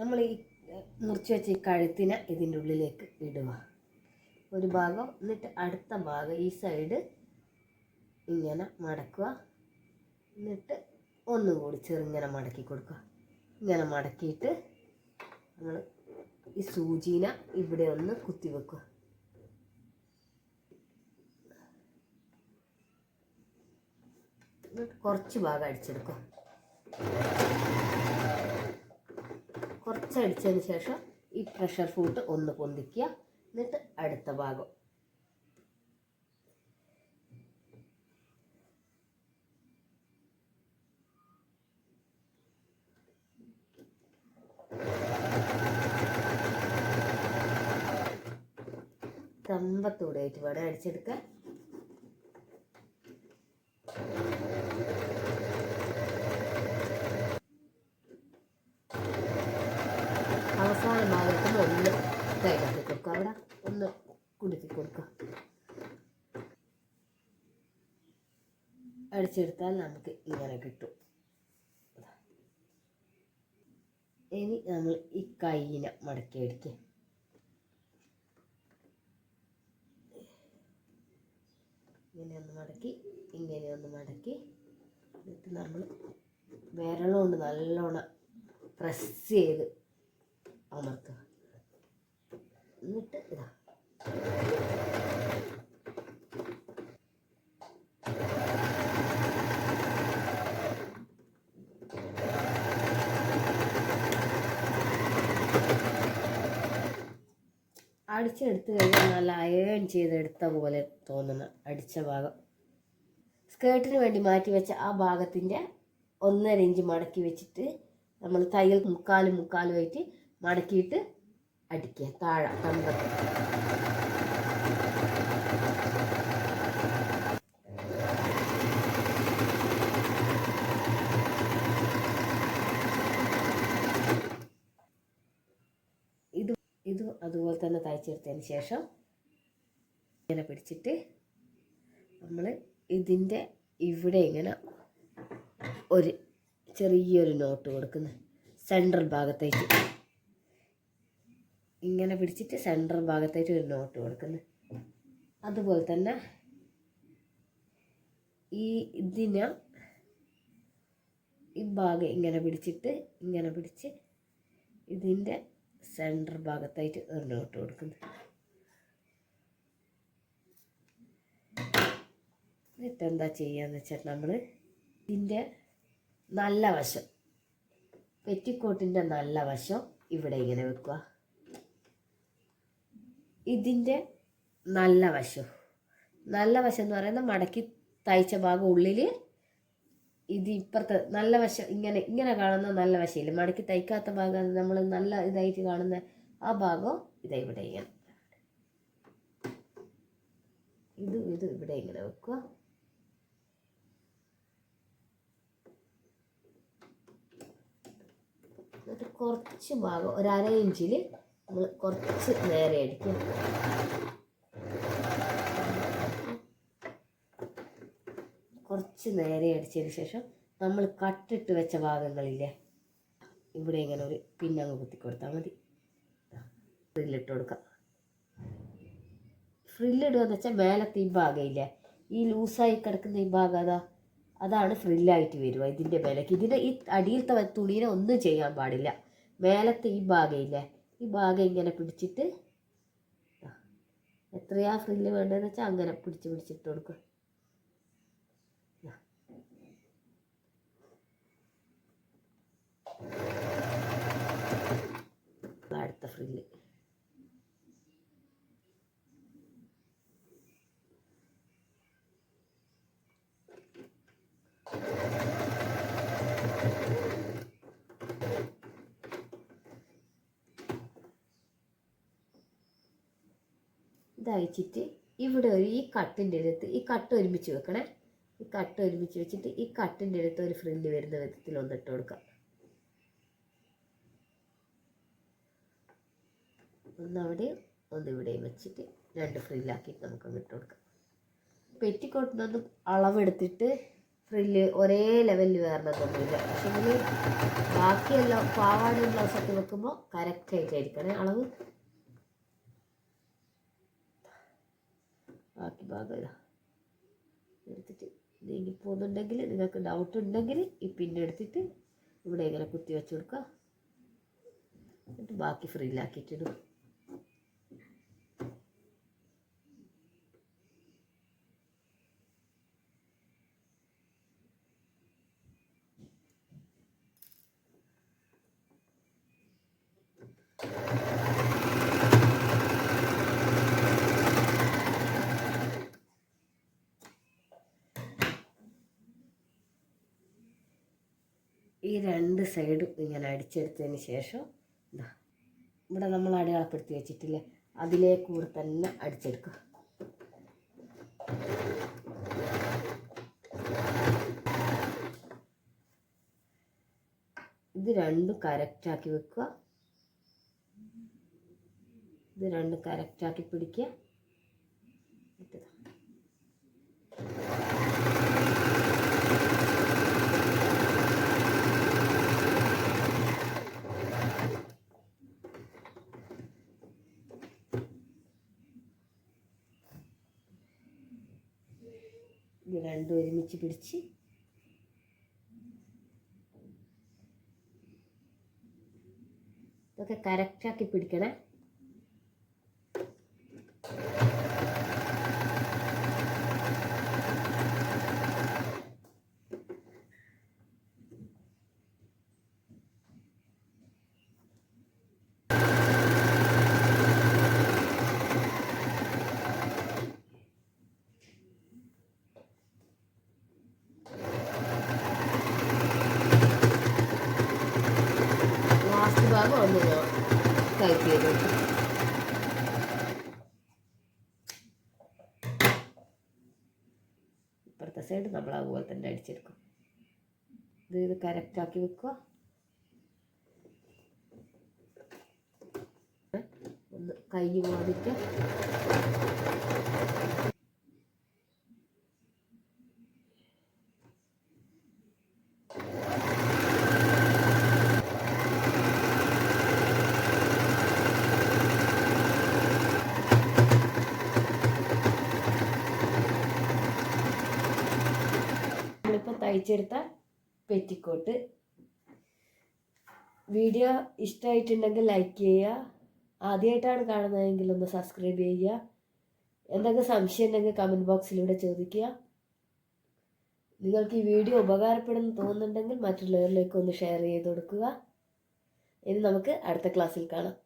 നമ്മൾ ഈ മുറിച്ച് വെച്ച ഈ കഴുത്തിനെ ഇതിന്റെ ഉള്ളിലേക്ക് ഇടുക. ഒരു ഭാഗം എന്നിട്ട് അടുത്ത ഭാഗം ഈ സൈഡ് ഇങ്ങനെ മടക്കുക. എന്നിട്ട് ഒന്നും കൂടി ചെറുങ്ങനെ മടക്കി കൊടുക്കുക. ഇങ്ങനെ മടക്കിയിട്ട് നമ്മൾ ഈ സൂചീനെ ഇവിടെ ഒന്ന് കുത്തി വെക്കുക. കുറച്ച് ഭാഗം അടിച്ചെടുക്കുക. കുറച്ച് അടിച്ചതിന് ശേഷം ഈ പ്രഷർ ഫൂട്ട് ഒന്ന് പൊന്തിക്കുക. എന്നിട്ട് അടുത്ത ഭാഗം. കമ്പത്തൂടെ ആയിട്ട് വട അടിച്ചെടുക്കാൻ. കൈകാട്ടി കൊടുക്കുക അവിടെ ഒന്ന് കുടുക്കി കൊടുക്കുക അടിച്ചെടുത്താൽ നമുക്ക് ഇങ്ങനെ കിട്ടും. ഇനി നമ്മൾ ഈ കൈയിനെ മടക്കി അടിക്കുക ഇങ്ങനെ ഒന്ന് മടക്കി ഇങ്ങനെ ഒന്ന് മടക്കി. എന്നിട്ട് നമ്മൾ വിരലുകൊണ്ട് നല്ലോണം പ്രസ് ചെയ്ത് അമർത്തുക. എന്നിട്ട് ഇതാ. അടിച്ചെടുത്ത് കഴിഞ്ഞാൽ നല്ല അയേൺ ചെയ്തെടുത്ത പോലെ തോന്നുന്ന അടിച്ച ഭാഗം. സ്കേർട്ടിന് വേണ്ടി മാറ്റി വെച്ച ആ ഭാഗത്തിന്റെ ഒന്നര ഇഞ്ച് മടക്കി വെച്ചിട്ട് നമ്മൾ തയ്യൽ മുക്കാലും മുക്കാലും ആയിട്ട് മടക്കിയിട്ട് അടിക്കുക താഴെ കമ്പത്ത് ഇത് ഇത് അതുപോലെ തന്നെ തയ്ച്ചെടുത്തതിന് ശേഷം ഇങ്ങനെ പിടിച്ചിട്ട് നമ്മൾ ഇതിന്റെ ഇവിടെ ഇങ്ങനെ ഒരു ചെറിയൊരു നോട്ട് കൊടുക്കുന്നു. സെൻട്രൽ ഭാഗത്തേക്ക്. ഇങ്ങനെ പിടിച്ചിട്ട് സെന്റർ ഭാഗത്തായിട്ട് ഒരു നോട്ട് കൊടുക്കുന്നു. അതുപോലെ തന്നെ ഈ ഇതിനെ ഈ ഭാഗം ഇങ്ങനെ പിടിച്ചിട്ട് ഇങ്ങനെ പിടിച്ച് ഇതിന്റെ സെന്റർ ഭാഗത്തായിട്ട് ഒരു നോട്ട് കൊടുക്കുന്നു. എന്നിട്ട് എന്താ ചെയ്യാന്ന് വെച്ചാൽ നമ്മൾ ഇതിന്റെ നല്ല വശം പെറ്റിക്കോട്ടിന്റെ നല്ല വശം ഇവിടെ ഇങ്ങനെ വെക്കുക. ഇതിന്റെ നല്ല വശം. നല്ല വശം എന്ന് പറയുന്നത് മടക്കി തയ്ച്ച ഭാഗം ഉള്ളിൽ ഇത് ഇപ്പുറത്തെ നല്ല വശം ഇങ്ങനെ ഇങ്ങനെ കാണുന്ന നല്ല വശമില്ല മടക്കി തയ്ക്കാത്ത ഭാഗം നമ്മൾ നല്ല ഇതായിട്ട് കാണുന്ന ആ ഭാഗം ഇതാ ഇവിടെ ഇങ്ങനെ ഇത് ഇത് ഇവിടെ ഇങ്ങനെ വെക്കുക. എന്നിട്ട് കുറച്ച് ഭാഗം ഒരു അര ഇഞ്ചിൽ നമ്മൾ കുറച്ച് നേരെ അടിക്കും. കുറച്ച് നേരെ അടിച്ചതിന് ശേഷം നമ്മൾ കട്ടിട്ട് വെച്ച ഭാഗങ്ങളില്ലേ ഇവിടെ ഇങ്ങനെ ഒരു പിന്നങ്ങ് കുത്തി കൊടുത്താൽ മതി. ഫ്രില്ലിട്ട് കൊടുക്കാം. ഫ്രില്ലിടുക എന്ന് വെച്ചാൽ മേലത്തെ ഈ ഭാഗമില്ലേ ഈ ലൂസായി കിടക്കുന്ന ഈ ഭാഗം അതാ. അതാണ് ഫ്രില്ലായിട്ട് വരിക ഇതിന്റെ മേലേക്ക്. ഇതിന്റെ ഈ അടിയിലത്തെ തുണീനെ ഒന്നും ചെയ്യാൻ പാടില്ല. മേലത്തെ ഈ ഭാഗമില്ലേ ഈ ഭാഗം ഇങ്ങനെ പിടിച്ചിട്ട് എത്രയാ ഫ്രില്ല് വേണ്ടതെന്ന് വെച്ചാൽ അങ്ങനെ പിടിച്ച് പിടിച്ചിട്ട് കൊടുക്കുക അടുത്ത ഫ്രില്ല് ഇതയച്ചിട്ട് ഇവിടെ ഒരു ഈ കട്ടിന്റെ അടുത്ത് ഈ കട്ട് ഒരുമിച്ച് വെക്കണേ. ഈ കട്ട് ഒരുമിച്ച് വെച്ചിട്ട് ഈ കട്ടിന്റെ അടുത്ത് ഒരു ഫ്രില്ല് വരുന്ന വിധത്തിൽ കൊടുക്കാം ഒന്ന് അവിടെയും ഒന്ന് ഇവിടെയും വെച്ചിട്ട് രണ്ട് ഫ്രില്ലാക്കിയിട്ട് നമുക്ക് ഇട്ട് കൊടുക്കാം. പെറ്റിക്കോട്ടിനൊന്നും അളവെടുത്തിട്ട് ഫ്രില്ല് ഒരേ ലെവലിൽ വരണമെന്നൊന്നുമില്ല പക്ഷേ ബാക്കിയെല്ലാം പാവാടയും ബ്ലൗസൊക്കെ വെക്കുമ്പോൾ കറക്റ്റായിട്ടായിരിക്കണേ അളവ് ബാക്കി ഭാഗം ഇതാ. എടുത്തിട്ട് നീങ്ങി പോകുന്നുണ്ടെങ്കിൽ നിങ്ങൾക്ക് ഡൗട്ട് ഉണ്ടെങ്കിൽ ഈ പിന്നെ എടുത്തിട്ട് ഇവിടെ ഇങ്ങനെ കുത്തി വെച്ച് കൊടുക്കുക. എന്നിട്ട് ബാക്കി ഫ്രില്ലാക്കിയിട്ടിടും ഈ രണ്ട് സൈഡും ഇങ്ങനെ അടിച്ചെടുത്തതിന് ശേഷം ഇതാ ഇവിടെ നമ്മൾ അടയാളപ്പെടുത്തി വെച്ചിട്ടില്ലേ? അതിലേക്ക് കൂടെ തന്നെ അടിച്ചെടുക്കുക. ഇത് രണ്ടും കറക്റ്റാക്കി വെക്കുക. ഇത് രണ്ടും കറക്റ്റാക്കി പിടിക്കുക. ഇത് രണ്ടും ഒരുമിച്ച് പിടിച്ച് ഇതൊക്കെ കറക്റ്റാക്കി പിടിക്കണേ ലാസ്റ്റ് ഭാഗം ഒന്ന് ഞാൻ ടൈപ്പ് ചെയ്തു ഇപ്പുറത്തെ സൈഡ് നമ്മൾ അതുപോലെ തന്നെ അടിച്ചെടുക്കും. ഇത് ഇത് കറക്റ്റാക്കി വെക്കുക ഒന്ന് കൈ പോകാതിരിക്കുക തയ്ച്ചെടുത്ത പെറ്റിക്കോട്ട്. വീഡിയോ ഇഷ്ടമായിട്ടുണ്ടെങ്കിൽ ലൈക്ക് ചെയ്യുക. ആദ്യമായിട്ടാണ് കാണുന്നതെങ്കിൽ ഒന്ന് സബ്സ്ക്രൈബ് ചെയ്യുക. എന്തെങ്കിലും സംശയം ഉണ്ടെങ്കിൽ കമന്റ് ബോക്സിലൂടെ ചോദിക്കുക. നിങ്ങൾക്ക് ഈ വീഡിയോ ഉപകാരപ്പെടുന്നു തോന്നുന്നുണ്ടെങ്കിൽ മറ്റുള്ളവരിലേക്ക് ഒന്ന് ഷെയർ ചെയ്ത് കൊടുക്കുക. ഇനി നമുക്ക് അടുത്ത ക്ലാസ്സിൽ കാണാം.